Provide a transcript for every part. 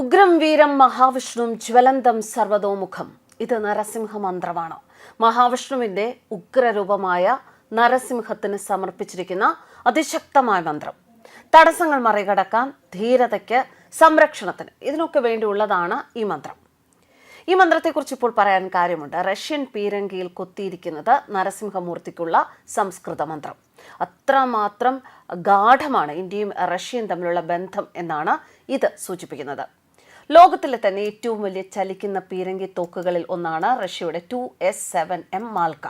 ഉഗ്രം വീരം മഹാവിഷ്ണുവും ജ്വലന്തം സർവതോമുഖം. ഇത് നരസിംഹ മന്ത്രമാണ്. മഹാവിഷ്ണുവിന്റെ ഉഗ്രരൂപമായ നരസിംഹത്തിന് സമർപ്പിച്ചിരിക്കുന്ന അതിശക്തമായ മന്ത്രം. തടസ്സങ്ങൾ മറികടക്കാൻ ധീരതയ്ക്ക് സംരക്ഷണത്തിന് ഇതിനൊക്കെ വേണ്ടിയുള്ളതാണ് ഈ മന്ത്രം. ഈ മന്ത്രത്തെക്കുറിച്ച് ഇപ്പോൾ പറയാൻ കാര്യമുണ്ട്. റഷ്യൻ പീരങ്കിയിൽ കൊത്തിയിരിക്കുന്നത് നരസിംഹമൂർത്തിക്കുള്ള സംസ്കൃത മന്ത്രം. അത്രമാത്രം ഗാഠമാണ് ഇന്ത്യയും റഷ്യയും തമ്മിലുള്ള ബന്ധം എന്നാണ് ഇത് സൂചിപ്പിക്കുന്നത്. ലോകത്തിലെ തന്നെ ഏറ്റവും വലിയ ചലിക്കുന്ന പീരങ്കി തോക്കുകളിൽ ഒന്നാണ് റഷ്യയുടെ two S seven M Malka.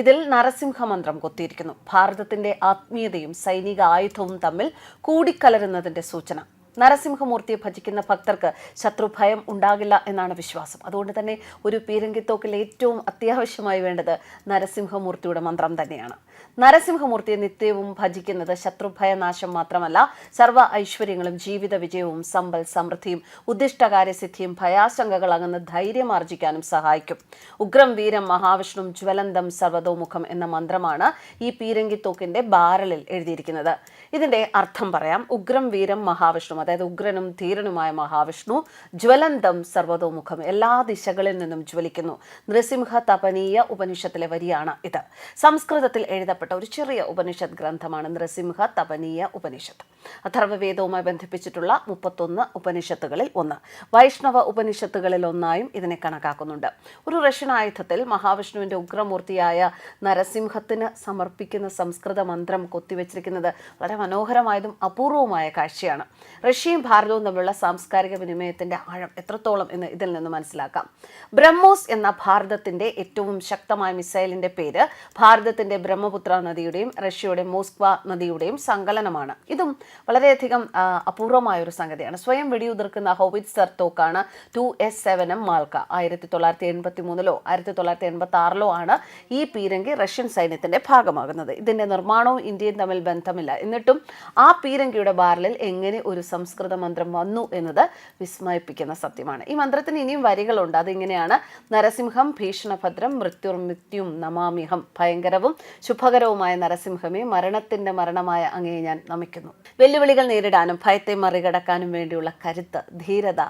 ഇതിൽ നരസിംഹമന്ത്രം കൊത്തിയിരിക്കുന്നു. ഭാരതത്തിന്റെ ആത്മീയതയും സൈനിക ആയുധവും തമ്മിൽ കൂടിക്കലരുന്നതിന്റെ സൂചന. നരസിംഹമൂർത്തിയെ ഭജിക്കുന്ന ഭക്തർക്ക് ശത്രുഭയം ഉണ്ടാകില്ല എന്നാണ് വിശ്വാസം. അതുകൊണ്ട് തന്നെ ഒരു പീരങ്കിത്തോക്കിൽ ഏറ്റവും അത്യാവശ്യമായി വേണ്ടത് നരസിംഹമൂർത്തിയുടെ മന്ത്രം തന്നെയാണ്. നരസിംഹമൂർത്തിയെ നിത്യവും ഭജിക്കുന്നത് ശത്രുഭയനാശം മാത്രമല്ല സർവ ഐശ്വര്യങ്ങളും ജീവിത വിജയവും സമ്പൽ സമൃദ്ധിയും ഉദ്ദിഷ്ടകാര്യസിദ്ധിയും ഭയാശങ്കകൾ അകന്ന് ധൈര്യം ആർജിക്കാനും സഹായിക്കും. ഉഗ്രം വീരം മഹാവിഷ്ണു ജ്വലന്തം സർവതോമുഖം എന്ന മന്ത്രമാണ് ഈ പീരങ്കിത്തോക്കിന്റെ ബാരലിൽ എഴുതിയിരിക്കുന്നത്. ഇതിന്റെ അർത്ഥം പറയാം ഉഗ്രം വീരം മഹാവിഷ്ണു അതായത് ഉഗ്രനും ധീരനുമായ മഹാവിഷ്ണു ജ്വലന്തം സർവതോമുഖം എല്ലാ ദിശകളിൽ നിന്നും ജ്വലിക്കുന്നു. നൃസിംഹ തപനീയ ഉപനിഷത്തിലെ വരിയാണ് ഇത്. സംസ്കൃതത്തിൽ എഴുതപ്പെട്ട ഒരു ചെറിയ ഉപനിഷത്ത് ഗ്രന്ഥമാണ് നൃസിംഹ തപനീയ ഉപനിഷത്ത്. അഥർവവേദവുമായി ബന്ധിപ്പിച്ചിട്ടുള്ള മുപ്പത്തൊന്ന് ഉപനിഷത്തുകളിൽ ഒന്ന്. വൈഷ്ണവ ഉപനിഷത്തുകളിൽ ഒന്നായും ഇതിനെ കണക്കാക്കുന്നുണ്ട്. ഒരു റഷ്യൻ ആയുധത്തിൽ മഹാവിഷ്ണുവിന്റെ ഉഗ്രമൂർത്തിയായ നരസിംഹത്തിന് സമർപ്പിക്കുന്ന സംസ്കൃത മന്ത്രം കൊത്തിവെച്ചിരിക്കുന്നത് വളരെ മനോഹരമായതും അപൂർവവുമായ കാഴ്ചയാണ്. റഷ്യയും ഭാരതവും തമ്മിലുള്ള സാംസ്കാരിക വിനിമയത്തിന്റെ ആഴം എത്രത്തോളം എന്ന് ഇതിൽ നിന്ന് മനസ്സിലാക്കാം. ബ്രഹ്മോസ് എന്ന ഭാരതത്തിന്റെ ഏറ്റവും ശക്തമായ മിസൈലിന്റെ പേര് ഭാരതത്തിന്റെ ബ്രഹ്മപുത്ര നദിയുടെയും റഷ്യയുടെ മോസ്ക്വ നദിയുടെയും സങ്കലനമാണ്. ഇതും വളരെയധികം അപൂർവമായ ഒരു സംഗതിയാണ്. സ്വയം വെടിയുതിർക്കുന്ന howitzer തോക്കാണ് two S seven M Malka. ആയിരത്തി തൊള്ളായിരത്തി എൺപത്തി മൂന്നിലോ ആയിരത്തി തൊള്ളായിരത്തി എൺപത്തി ആറിലോ ആണ് ഈ പീരങ്കി റഷ്യൻ സൈന്യത്തിന്റെ ഭാഗമാകുന്നത്. ഇതിന്റെ നിർമ്മാണവും ഇന്ത്യയും തമ്മിൽ ബന്ധമില്ല. എന്നിട്ടും ആ പീരങ്കിയുടെ ബാരലിൽ എങ്ങനെ ഒരു സംസ്കൃത മന്ത്രം വന്നു എന്നത് വിസ്മയിപ്പിക്കുന്ന സത്യമാണ്. ഈ മന്ത്രത്തിന് ഇനിയും വരികളുണ്ട്. അതിങ്ങനെയാണ്. നരസിംഹം ഭീഷണഭദ്രം മൃത്യുർമൃത്യും നമാമിഹം. ഭയങ്കരവും ശുഭകരവുമായ നരസിംഹമേ മരണത്തിന്റെ മരണമായ അങ്ങയെ ഞാൻ നമിക്കുന്നു. വെല്ലുവിളികൾ നേരിടാനും ഭയത്തെ മറികടക്കാനും വേണ്ടിയുള്ള കരുത്ത് ധീരത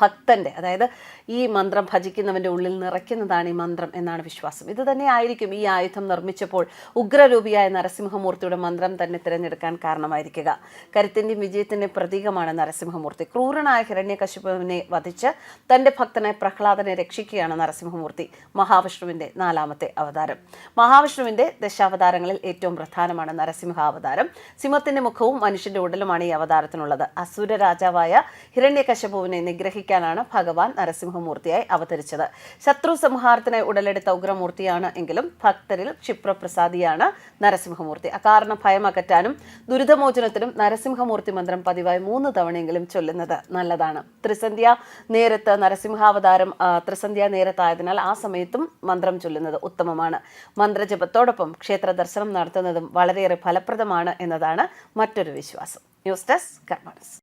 ഭക്തന്റെ അതായത് ഈ മന്ത്രം ഭജിക്കുന്നവന്റെ ഉള്ളിൽ നിറയ്ക്കുന്നതാണ് ഈ മന്ത്രം എന്നാണ് വിശ്വാസം. ഇത് തന്നെ ആയിരിക്കും ഈ ആയുധം നിർമ്മിച്ചപ്പോൾ ഉഗ്രരൂപിയായ നരസിംഹമൂർത്തിയുടെ മന്ത്രം തന്നെ തിരഞ്ഞെടുക്കാൻ കാരണമായിരിക്കുക. കരുത്തിന്റെയും വിജയത്തിന്റെ പ്രതീകമാണ് നരസിംഹമൂർത്തി. ക്രൂരനായ ഹിരണ്യകശിപുവിനെ വധിച്ച് തന്റെ ഭക്തനെ പ്രഹ്ലാദനെ രക്ഷിക്കുകയാണ് നരസിംഹമൂർത്തി. മഹാവിഷ്ണുവിന്റെ നാലാമത്തെ അവതാരം. മഹാവിഷ്ണുവിന്റെ ദശാവതാരങ്ങളിൽ ഏറ്റവും പ്രധാനമാണ് നരസിംഹാവതാരം. സിംഹത്തിന്റെ മുഖവും മനുഷ്യന്റെ ഉടലുമാണ് ഈ അവതാരത്തിനുള്ളത്. അസുര രാജാവായ ഹിരണ്യകശപുവിനെ നിഗ്രഹിക്കാനാണ് ഭഗവാൻ നരസിംഹമൂർത്തിയായി അവതരിച്ചത്. ശത്രു സംഹാരത്തിനായി ഉടലെടുത്ത ഉഗ്രമൂർത്തിയാണ് എങ്കിലും ഭക്തരിൽ ക്ഷിപ്രപ്രസാദിയാണ് നരസിംഹമൂർത്തി. അകാരണ ഭയം അകറ്റാനും ദുരിതമോചനത്തിനും നരസിംഹമൂർത്തി മന്ത്രം പതിവായി മൂന്ന് തവണയെങ്കിലും ചൊല്ലുന്നത് നല്ലതാണ്. ത്രിസന്ധ്യ നേരത്ത് നരസിംഹാവതാരം ത്രിസന്ധ്യ നേരത്തായതിനാൽ ആ സമയത്തും മന്ത്രം ചൊല്ലുന്നത് ഉത്തമമാണ്. മന്ത്രജപത്തോടൊപ്പം ക്ഷേത്ര ദർശനം നടത്തുന്നതും വളരെയേറെ ഫലപ്രദമാണ് എന്നതാണ് മറ്റൊരു വിശ്വാസം. News desk കർമാനസ്